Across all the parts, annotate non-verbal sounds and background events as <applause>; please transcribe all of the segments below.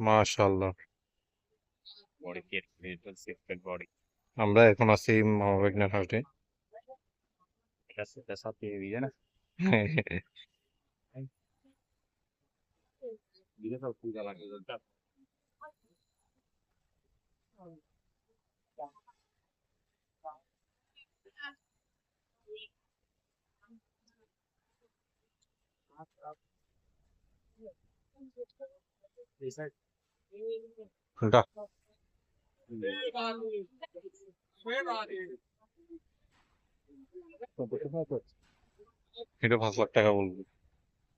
মাশাআল্লাহ। Body Kate body আমরা এখন আছি মামাবেগনার হাউসে এটা <laughs> না পূজা এটা পাঁচ লাখ টাকা বলবে।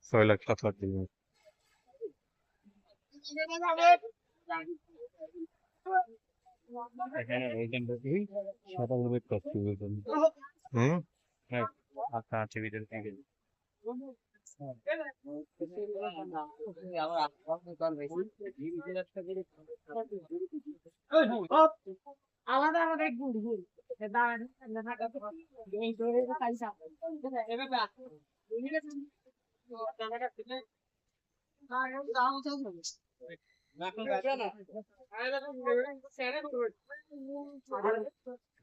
ছয় লাখ সাত লাখ দিন। এখানে সাদা হলুদ করছি হম? হ্যাঁ আপনার টিভিতে আলাদা আলাদা গুড় গুড় এই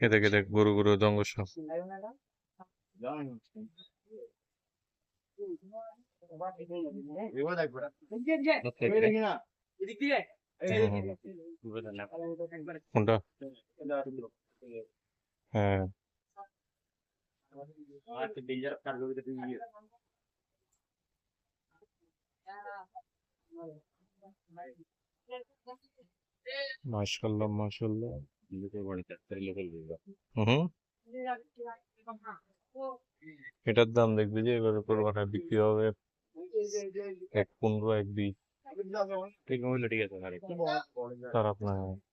খেতে খেতে গরু গরু কোনটা হ্যাঁ মাশাল্লাহ মাশাল্লাহ হুম। এটার দাম দেখবি যে এবার কোরবানে বিক্রি হবে এক পনেরো এক বিশ। ঠিক হইল ঠিক আছে আরে খারাপ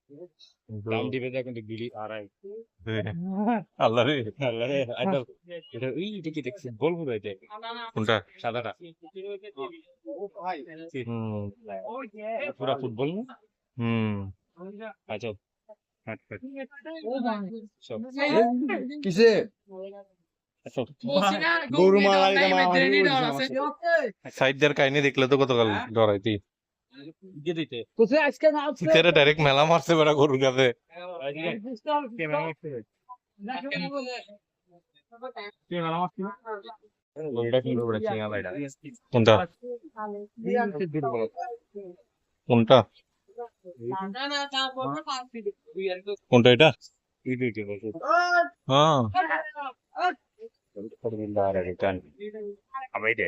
<laughs> সাদাটা। পুরা ফুটবল না? হুম। আচ্ছা কিসে? গরু মারা সাইডদের কাহিনী দেখলে তো গতকাল ডরাইতি। দিয়ে দিতে কোথায় আজকে না আসছে তেরে ডাইরেক্ট মেলা মারছে বড় গরুর কাছে কোনটা কোনটা কোনটা এটা হ্যাঁ അവിടെ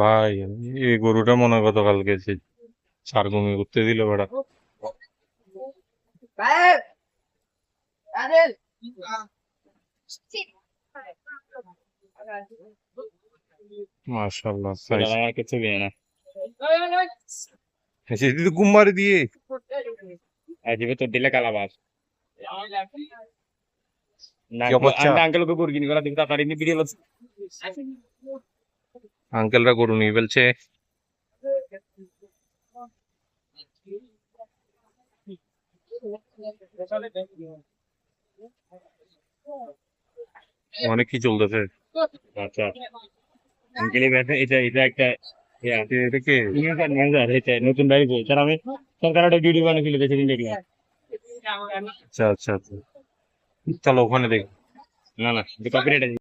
ভাই এই গরুটা মনে হয় গতকাল গেছে। সারগমি করতে দিল বেড়া। মাশাআল্লাহ এটা আমার কিছু না সেটি তো কুম্বারে দিয়ে। আজকে তো দিলে কালাবাস না আঙ্কেল করা ভিডিও আঙ্কেলরা গরু নিয়ে ফেলছে। অনেক কি চলতেছে। আচ্ছা। আঙ্কেল এটা এটা এটা একটা নতুন আমি সরকার বানিয়েছিল সেদিন দেখলাম আচ্ছা আচ্ছা আচ্ছা। চলো ওখানে দেখ। না না কপিরাইট